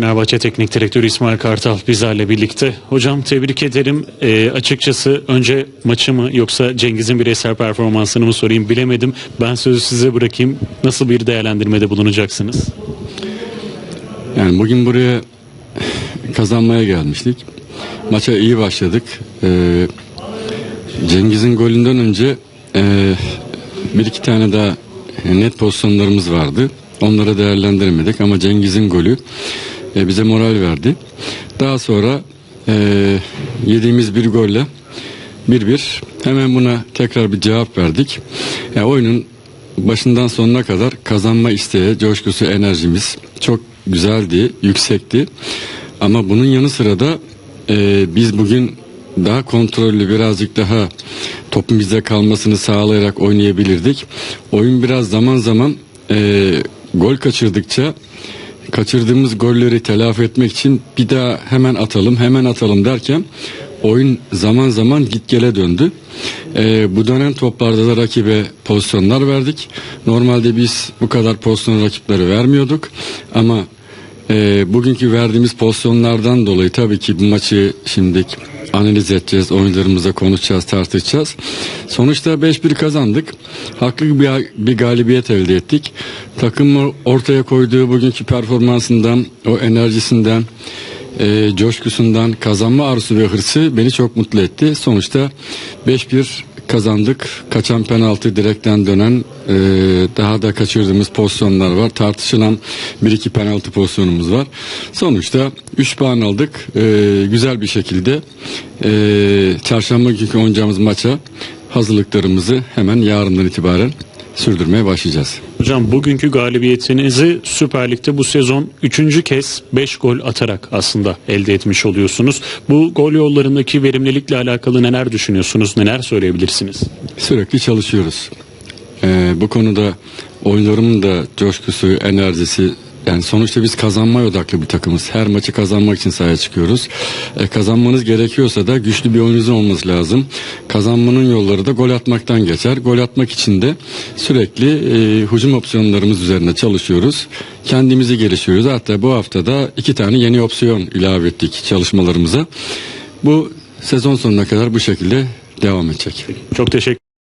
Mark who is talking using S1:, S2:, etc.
S1: Fenerbahçe Teknik Direktörü İsmail Kartal bizlerle birlikte. Hocam tebrik ederim. Ee, açıkçası önce maçı mı yoksa Cengiz'in bireysel performansını mı sorayım bilemedim. Ben sözü size bırakayım. Nasıl bir değerlendirmede bulunacaksınız?
S2: Yani bugün buraya kazanmaya gelmiştik. Maça iyi başladık. Ee, Cengiz'in golünden önce e, bir iki tane daha net pozisyonlarımız vardı. Onları değerlendiremedik ama Cengiz'in golü e, bize moral verdi. Daha sonra e, yediğimiz bir golle 1-1 hemen buna tekrar bir cevap verdik. Yani oyunun başından sonuna kadar kazanma isteği, coşkusu, enerjimiz çok güzeldi, yüksekti. Ama bunun yanı sıra da e, biz bugün daha kontrollü birazcık daha topun bizde kalmasını sağlayarak oynayabilirdik. Oyun biraz zaman zaman e, gol kaçırdıkça kaçırdığımız golleri telafi etmek için bir daha hemen atalım hemen atalım derken oyun zaman zaman git gele döndü. Ee, bu dönem toplarda da rakibe pozisyonlar verdik. Normalde biz bu kadar pozisyon rakiplere vermiyorduk ama e, bugünkü verdiğimiz pozisyonlardan dolayı tabii ki bu maçı şimdi analiz edeceğiz, oyunlarımıza konuşacağız, tartışacağız. Sonuçta 5-1 kazandık. Haklı bir, bir galibiyet elde ettik. Takım ortaya koyduğu bugünkü performansından, o enerjisinden, e, coşkusundan, kazanma arzusu ve hırsı beni çok mutlu etti. Sonuçta 5-1 kazandık. Kaçan penaltı direkten dönen e, daha da kaçırdığımız pozisyonlar var. Tartışılan bir iki penaltı pozisyonumuz var. Sonuçta 3 puan aldık. E, güzel bir şekilde e, çarşamba günkü oynayacağımız maça hazırlıklarımızı hemen yarından itibaren sürdürmeye başlayacağız.
S1: Hocam bugünkü galibiyetinizi Süper Lig'de bu sezon 3. kez 5 gol atarak aslında elde etmiş oluyorsunuz. Bu gol yollarındaki verimlilikle alakalı neler düşünüyorsunuz, neler söyleyebilirsiniz?
S2: Sürekli çalışıyoruz. Ee, bu konuda oyunlarımın da coşkusu, enerjisi yani sonuçta biz kazanmaya odaklı bir takımız. Her maçı kazanmak için sahaya çıkıyoruz. E, kazanmanız gerekiyorsa da güçlü bir oyuncunuzun olması lazım. Kazanmanın yolları da gol atmaktan geçer. Gol atmak için de sürekli e, hücum opsiyonlarımız üzerine çalışıyoruz. Kendimizi geliştiriyoruz. Hatta bu haftada iki tane yeni opsiyon ilave ettik çalışmalarımıza. Bu sezon sonuna kadar bu şekilde devam edecek.
S1: Çok teşekkür